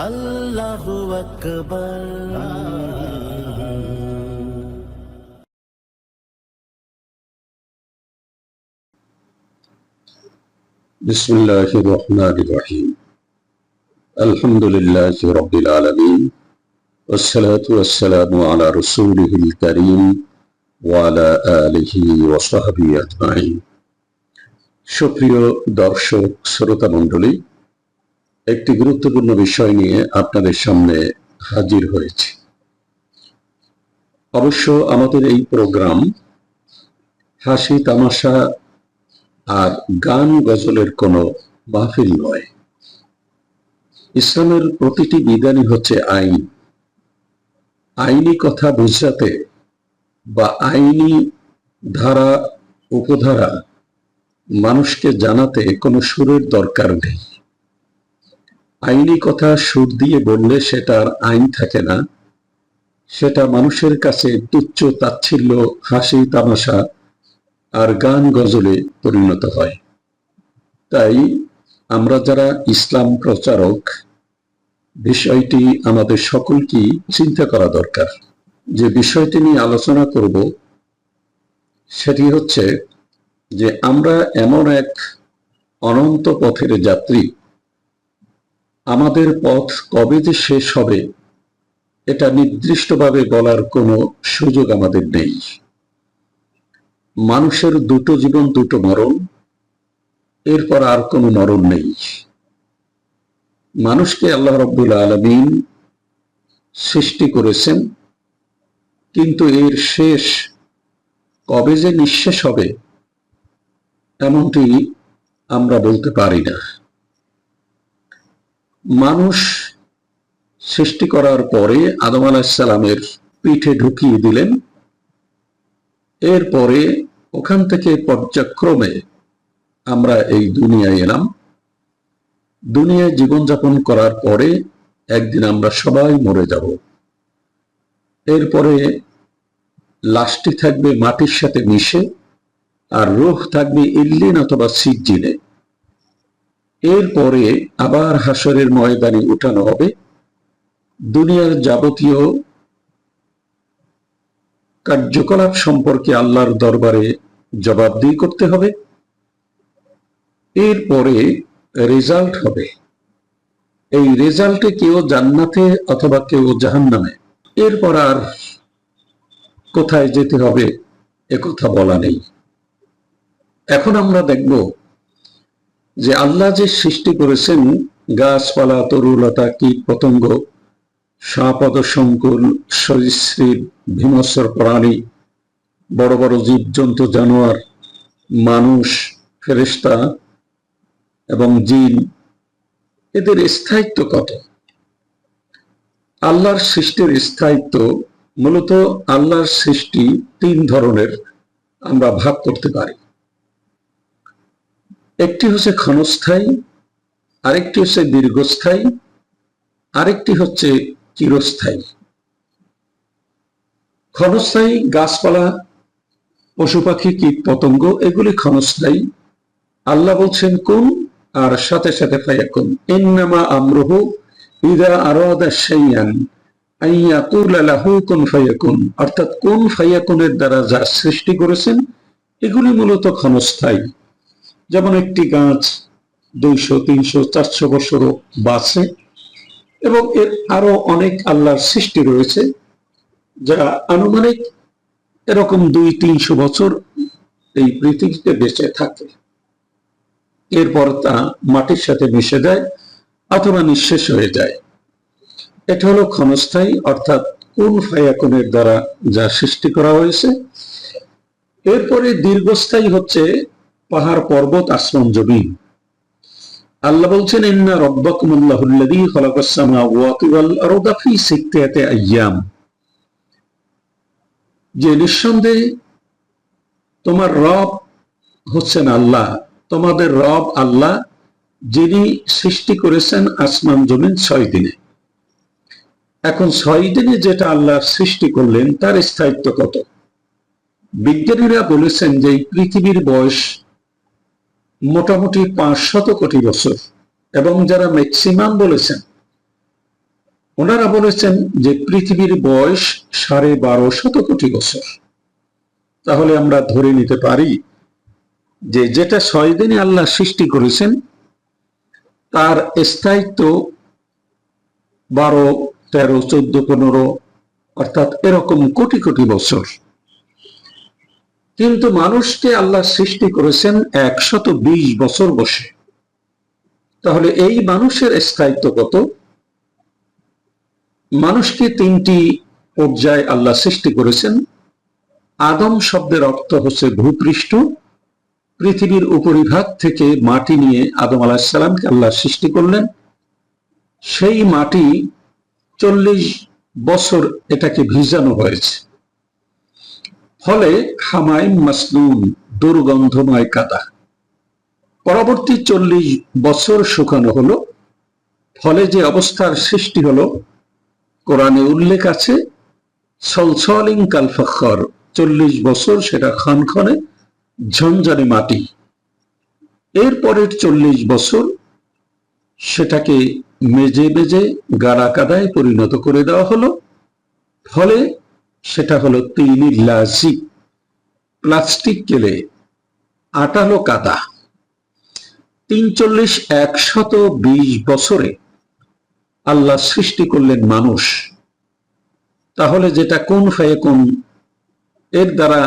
আল্লাহু আকবার بسم الله الرحمن الرحيم الحمد لله رب العالمين والصلاة والسلام على رسوله الكريم وعلى آله وصحبه أجمعين সুপ্রিয় দর্শক শ্রোতা মণ্ডলী একটি গুরুত্বপূর্ণ বিষয় নিয়ে আপনাদের সামনে হাজির হয়েছে। অবশ্য আমাদের এই প্রোগ্রাম হাসি, তামাশা আর গান গজলের কোনো মাহফিল নয়। ইসলামের প্রতিটি বিধানই হচ্ছে আইন। আইনি কথা বুঝাতে বা আইনি ধারা, উপধারা মানুষকে জানাতে কোনো সুরের দরকার নেই। আইনি কথা সুর দিয়ে বললে সেটার আইন থাকে না। সেটা মানুষের কাছে তুচ্ছ তাচ্ছিল্য, হাসি, তামাশা আর গান গজলে পরিণত হয়। তাই আমরা যারা ইসলাম প্রচারক, বিষয়টি আমাদের সকলকেই চিন্তা করা দরকার। যে বিষয়টি নিয়ে আলোচনা করব, সেটি হচ্ছে যে আমরা এমন এক অনন্ত পথের যাত্রী আমাদের পথ কবে যে শেষ হবে, এটা নির্দিষ্টভাবে বলার কোনো সুযোগ আমাদের নেই। মানুষের দুটো জীবন, দুটো মরণ, এরপর আর কোনো মরণ নেই। মানুষকে আল্লাহ রব্বুল আলমিন সৃষ্টি করেছেন, কিন্তু এর শেষ কবে যে নিঃশেষ হবে, এমনটি আমরা বলতে পারি না। মানুষ সৃষ্টি করার পরে আদম আলাহিসাল্লামের পিঠে ঢুকিয়ে দিলেন। এরপরে ওখান থেকে পর্যায়ক্রমে আমরা এই দুনিয়ায় এলাম। দুনিয়ায় জীবনযাপন করার পরে একদিন আমরা সবাই মরে যাব। এরপরে লাশটি থাকবে মাটির সাথে মিশে, আর রোহ থাকবে ইল্লিন অথবা সিজ্জিনে। এরপরে আবার হাসরের ময়দানে উঠানো হবে। দুনিয়ার যাবতীয় কার্যকলাপ সম্পর্কে আল্লাহর দরবারে জবাবদিহি করতে হবে। এরপরে রেজাল্ট হবে। এই রেজাল্টে কেউ জান্নাতে অথবা কেউ জাহান্নামে। এরপর আর কোথায় যেতে হবে একথা বলা নেই। এখন আমরা দেখব যে আল্লাহ যে সৃষ্টি করেছেন, গাছপালা, তরুলতা, কীট পতঙ্গ সাপদ সংকুল সরীসৃপ, ভীমস্বর প্রাণী, বড় বড় জীবজন্তু, জানোয়ার, মানুষ ফেরেস্তা এবং জিন, এদের স্থায়িত্ব কত? আল্লাহর সৃষ্টির স্থায়িত্ব মূলত আল্লাহর সৃষ্টি তিন ধরনের আমরা ভাগ করতে পারি। একটি হচ্ছে ক্ষণস্থায়ী, আরেকটি হচ্ছে দীর্ঘস্থায়ী, আরেকটি হচ্ছে চিরস্থায়ী। ক্ষণস্থায়ী গাছপালা, পশু পাখি, কীট পতঙ্গ, এগুলি ক্ষণস্থায়ী। আল্লাহ বলছেন কোন আর সাথে সাথে ফায়াকুন ইন্নামা আমরুহু ইদা আরাদা শাইয়ান কুন ফায়াকুন অর্থাৎ কোন ফায়াকুনের দ্বারা যা সৃষ্টি করেছেন, এগুলি মূলত ক্ষণস্থায়ী। যেমন একটি গাছ দুইশো, তিনশো, চারশো বছরও বাঁচে এবং এর আরও অনেক আল্লাহর সৃষ্টি রয়েছে যা আনুমানিক এরকম দুই, তিনশো বছর এই পৃথিবীতে বেঁচে থাকে। এরপর তা মাটির সাথে মিশে যায় অথবা নিঃশেষ হয়ে যায়। এটা হলো ক্ষণস্থায়ী অর্থাৎ কোন ফায়াকুনের দ্বারা যা সৃষ্টি করা হয়েছে। এরপরে দীর্ঘস্থায়ী হচ্ছে পাহাড় পর্বত, আসমান, জমিন। আল্লাহ বলছেন, ইন্না রব্বাকুমুল্লাহুল্লাযী খালাকাস সামাওয়াতি ওয়াল আরদা ফি সিত্তাতি আইয়াম যে নিঃসন্দেহে তোমার রব হচ্ছেন আল্লাহ, তোমাদের রব আল্লাহ, যিনি সৃষ্টি করেছেন আসমান, জমিন ছয় দিনে। এখন ছয় দিনে যেটা আল্লাহ সৃষ্টি করলেন, তার স্থায়িত্ব কত? বিজ্ঞানীরা বলেছেন যে পৃথিবীর বয়স মোটামুটি পাঁচ শত কোটি বছর। এবং যারা ম্যাক্সিমাম বলেছেন, ওনারা বলেছেন যে পৃথিবীর বয়স সাড়ে বারো শত কোটি বছর। তাহলে আমরা ধরে নিতে পারি যে যেটা ছয় দিনে আল্লাহ সৃষ্টি করেছেন, তার স্থায়িত্ব বারো, তেরো, চোদ্দ, পনেরো, অর্থাৎ এরকম কোটি কোটি বছর। কিন্তু মানুষকে আল্লাহ সৃষ্টি করেছেন একশত বিশ বছর বসে। তাহলে এই মানুষের স্থায়িত্ব কত? মানুষকে তিনটি পর্যায়ে আল্লাহ সৃষ্টি করেছেন। আদম শব্দের অর্থ হচ্ছে ভূপৃষ্ঠ। পৃথিবীর উপরিভাগ থেকে মাটি নিয়ে আদম আলাহিসাল্লামকে আল্লাহ সৃষ্টি করলেন। সেই মাটি চল্লিশ বছর এটাকে ভিজানো হয়েছে। ফলে হামাইম মাসনুন, দুর্গন্ধময় কাদা। পরবর্তী চল্লিশ বছর শুকানো হলো। ফলে যে অবস্থার সৃষ্টি হলো, কোরআনে উল্লেখ আছে, সলসলিং কালফাখর চল্লিশ বছর সেটা খনখনে ঝঞ্ঝনে মাটি। এরপরের চল্লিশ বছর সেটাকে মেজে মেজে গাড়া কাদায় পরিণত করে দেওয়া হলো। ফলে সেটা হলো তিনি লাজি। প্লাস্টিক কেলে আটালো কাদা। তিন চল্লিশ একশত বিশ বছরে আল্লাহ সৃষ্টি করলেন মানুষ। তাহলে যেটা কোন ফয়ে কোন, এর দ্বারা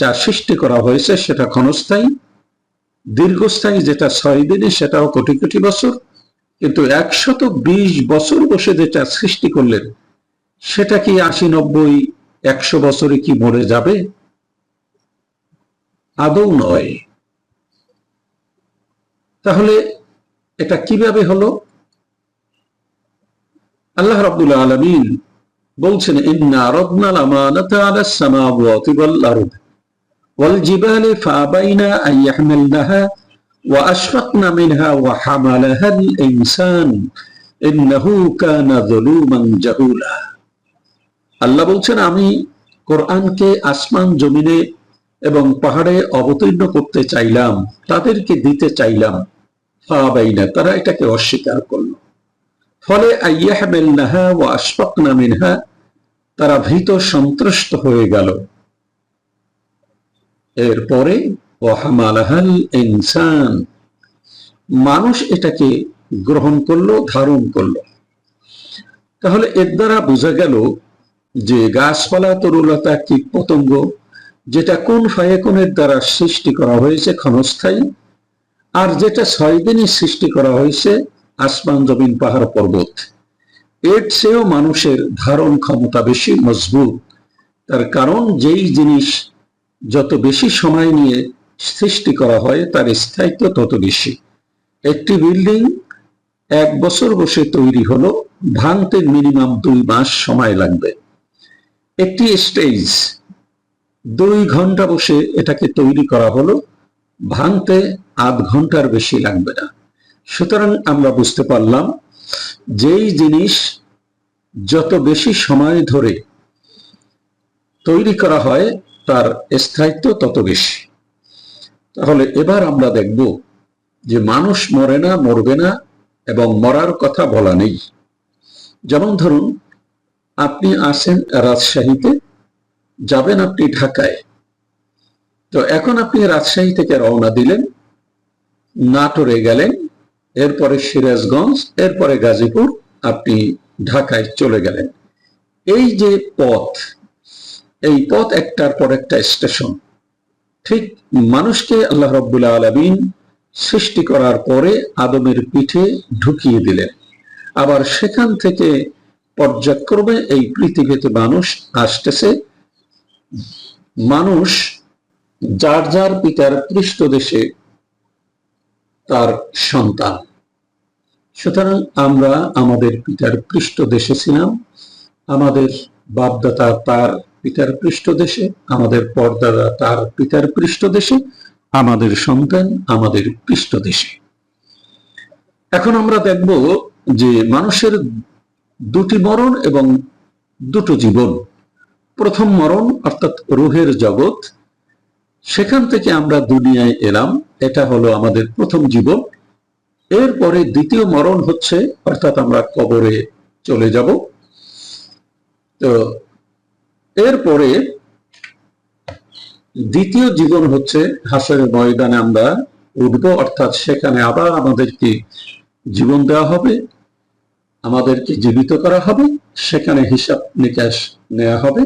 যা সৃষ্টি করা হয়েছে সেটা ক্ষণস্থায়ী, দীর্ঘস্থায়ী যেটা ছয় দিনে সেটাও কোটি কোটি বছর। কিন্তু একশত বিশ বছর বসে যেটা সৃষ্টি করলেন, সেটা কি আশি নব্বই একশো বছরে কি মরে যাবে? আদৌ নয়। তাহলে এটা কীভাবে হলো? আল্লাহ রাব্বুল আলামিন বলছেন, ইন্না আল্লাহ বলছেন, আমি কোরআনকে আসমান জমিনে এবং পাহাড়ে অবতীর্ণ করতে চাইলাম, তাদেরকে দিতে চাইলাম। ফাবাইনা তারা এটাকে অস্বীকার করল। ফলে আইয়াহমেলনাহা ও আশফাকনা মিনহা, তারা ভীত সন্ত্রস্ত হয়ে গেল। এরপরে ওহামালাহাল ইনসান মানুষ এটাকে গ্রহণ করল, ধারণ করল। তাহলে এর দ্বারা বোঝা গেল যে গাছপালা তরুলতা কীট পতঙ্গ, যেটা কোন ফায়াকুনের দ্বারা সৃষ্টি করা হয়েছে ক্ষণস্থায়ী, আর যেটা ছয় দিনই সৃষ্টি করা হয়েছে আসমান জমিন পাহাড় পর্বত। এর চেয়েও মানুষের ধারণ ক্ষমতা বেশি মজবুত। তার কারণ যেই জিনিস যত বেশি সময় নিয়ে সৃষ্টি করা হয়, তার স্থায়িত্ব তত বেশি। একটি বিল্ডিং এক বছর বসে তৈরি হলো, ভাঙতে মিনিমাম দুই মাস সময় লাগবে। একটি স্টেজ দুই ঘণ্টা বসে এটাকে তৈরি করা হলো, ভাঙতে আধ ঘণ্টার বেশি লাগবে না। সুতরাং আমরা বুঝতে পারলাম, যেই জিনিস যত বেশি সময় ধরে তৈরি করা হয়, তার স্থায়িত্ব তত বেশি। তাহলে এবার আমরা দেখব যে মানুষ মরে না, মরবে না, এবং মরার কথা বলা নেই। যেমন ধরুন আপনি আসেন রাজশাহীতে, যাবেন আপনি ঢাকায়। তো এখন আপনি রাজশাহী থেকে রওনা দিলেন, নাটোরে গেলেন, এরপরে সিরাজগঞ্জ, এরপরে গাজীপুর, আপনি ঢাকায় চলে গেলেন। এই যে পথ, এই পথ একটার পর একটা স্টেশন। ঠিক মানুষকে আল্লাহ রব্বুল্লা আলমিন সৃষ্টি করার পরে আদমের পিঠে ঢুকিয়ে দিলেন। আবার সেখান থেকে পর্যায়ক্রমে এই পৃথিবীতে মানুষ আসতেছে। মানুষ যার যার পিতার পৃষ্ঠদেশে তার সন্তান। সুতরাং আমরা আমাদের পিতার পৃষ্ঠদেশে ছিলাম। আমাদের বাপদাতা তার পিতার পৃষ্ঠদেশে, আমাদের পরদাদা তার পিতার পৃষ্ঠদেশে, আমাদের সন্তান আমাদের পৃষ্ঠদেশে। এখন আমরা দেখব যে মানুষের দুটি মরণ এবং দুটো জীবন। প্রথম মরণ, অর্থাৎ রুহের জগৎ। সেখান থেকে আমরা দুনিয়ায় এলাম। এটা হলো আমাদের প্রথম জীবন। এরপরে দ্বিতীয় মরণ হচ্ছে, অর্থাৎ আমরা কবরে চলে যাব। তো এরপরে দ্বিতীয় জীবন হচ্ছে হাসরের ময়দানে আমরা উঠবো, অর্থাৎ সেখানে আবার আমাদেরকে জীবন দেওয়া হবে। আমাদেরকে জীবিত করা হবে সেখানে হিসাব নিকাশ নেওয়া হবে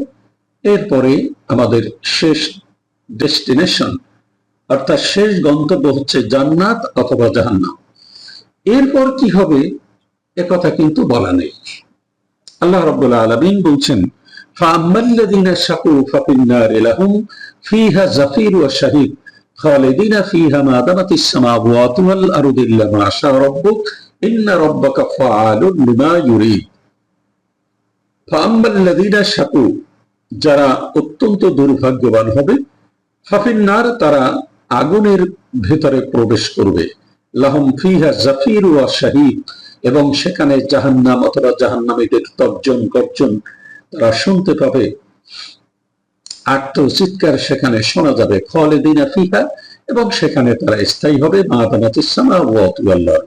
এরপরে আমাদের শেষ ডেস্টিনেশন অর্থাৎ শেষ গন্তব্য হচ্ছে জান্নাত অথবা জাহান্নাম এরপর কি হবে কথা কিন্তু বলা নেই আল্লাহ রাব্বুল আলামিন বলছেন فأما الذين شقوا ففي النار لهم فيها زفير وشهيد خالدين فيها ما دامت السماوات والأرض إلا ما شاء ربك ইন্না রব্বাকা ফাআলুন লিমা ইউরিদ। ফাআম্মাল লাযিনা শাকু, যারা অত্যন্ত দুর্ভাগ্যবান হবে ফাফিন নার তারা আগুনের ভেতরে প্রবেশ করবে। লাহম ফিহা জাফির ওয়া শাহিদ, এবং সেখানে জাহান্নাম অথবা জাহান্নামীদের তর্জন গর্জন তারা শুনতে পাবে। আত্ম চিৎকার সেখানে শোনা যাবে ফলে দিনা ফিহা, এবং সেখানে তারা স্থায়ী হবে। মাদানাত সামা ওয়াত ওয়াল্লাহ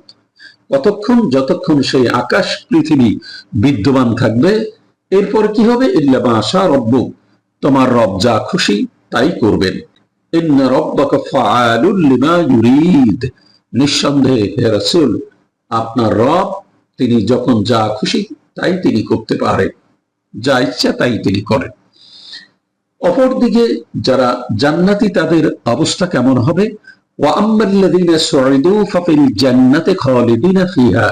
কতক্ষণ, যতক্ষণ সেই আকাশ, পৃথিবী বিদ্যমান থাকবে, এরপর কি হবে? ইল্লা আশা রব্বু তোমার রব যা খুশি তাই করবেন। নিঃসন্দেহে হে আপনার রব তিনি যখন যা খুশি তাই তিনি করতে পারেন যা ইচ্ছা তাই তিনি করেন। অপরদিকে যারা জান্নাতি তাদের অবস্থা কেমন হবে? وأما الذين سعدوا ففي الجنة خالدين فيها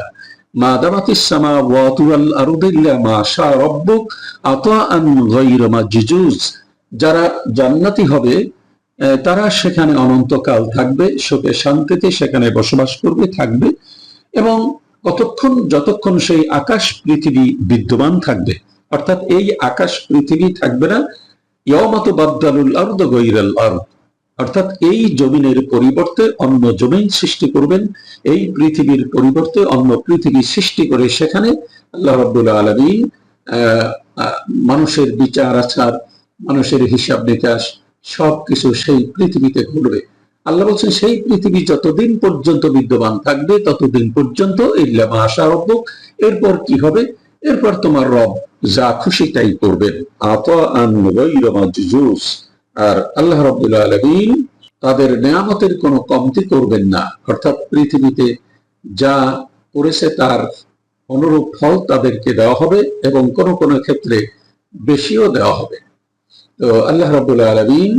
ما دامت السماوات والأرض إلا ما شاء ربك عطاء غير مججوز যারা জান্নাতি হবে আহ, তারা সেখানে অনন্তকাল থাকবে সুখে শান্তিতে সেখানে বসবাস করবে থাকবে এবং কতক্ষণ যতক্ষণ সেই আকাশ পৃথিবী বিদ্যমান থাকবে অর্থাৎ এই আকাশ পৃথিবী থাকবে না ইয়মাত বাদ্দালুল আর্দ গৈরাল আর্দ অর্থাৎ এই জমিনের পরিবর্তে অন্য জমিন সৃষ্টি করবেন, এই পৃথিবীর পরিবর্তে অন্য পৃথিবী সৃষ্টি করে সেখানে আল্লাহ রাব্বুল আলামিন মানুষের বিচার আচার, মানুষের হিসাব নিকাশ, সবকিছু সেই পৃথিবীতে ঘটবে। আল্লাহ বলছেন, সেই পৃথিবী যতদিন পর্যন্ত বিদ্যমান থাকবে, ততদিন পর্যন্ত ইল্লা মাশা রব্বুক এরপর কি হবে? এরপর তোমার রব যা খুশি তাই করবেন। আত আন গায়রা মাজজুজ আর আল্লাহ রাব্বুল আলামিন তাদের নেয়ামতের কোনো কমতি করবেন না। অর্থাৎ পৃথিবীতে যা করেছে তার অনুরূপ ফল তাদেরকে দেওয়া হবে এবং কোন কোন ক্ষেত্রে বেশিও দেওয়া হবে। তো আল্লাহ রাব্বুল আলামিন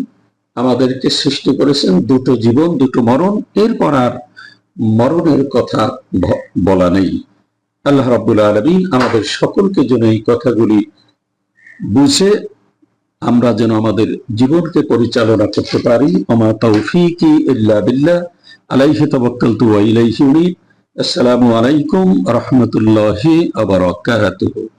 আমাদেরকে সৃষ্টি করেছেন দুটো জীবন, দুটো মরণ। এরপর আর মরণের কথা বলা নেই। আল্লাহ রাব্বুল আলামিন আমাদের সকলকে যেন এই কথাগুলি বুঝে আমরা যেন আমাদের জীবনকে পরিচালনা করতে পারি। আমার তৌফিকি ইল্লা বিল্লাহ। আলাইহি তাওয়াক্কালতু ওয়া ইলাইহি আসসালামু আলাইকুম রাহমাতুল্লাহি ওয়া বারাকাতুহু।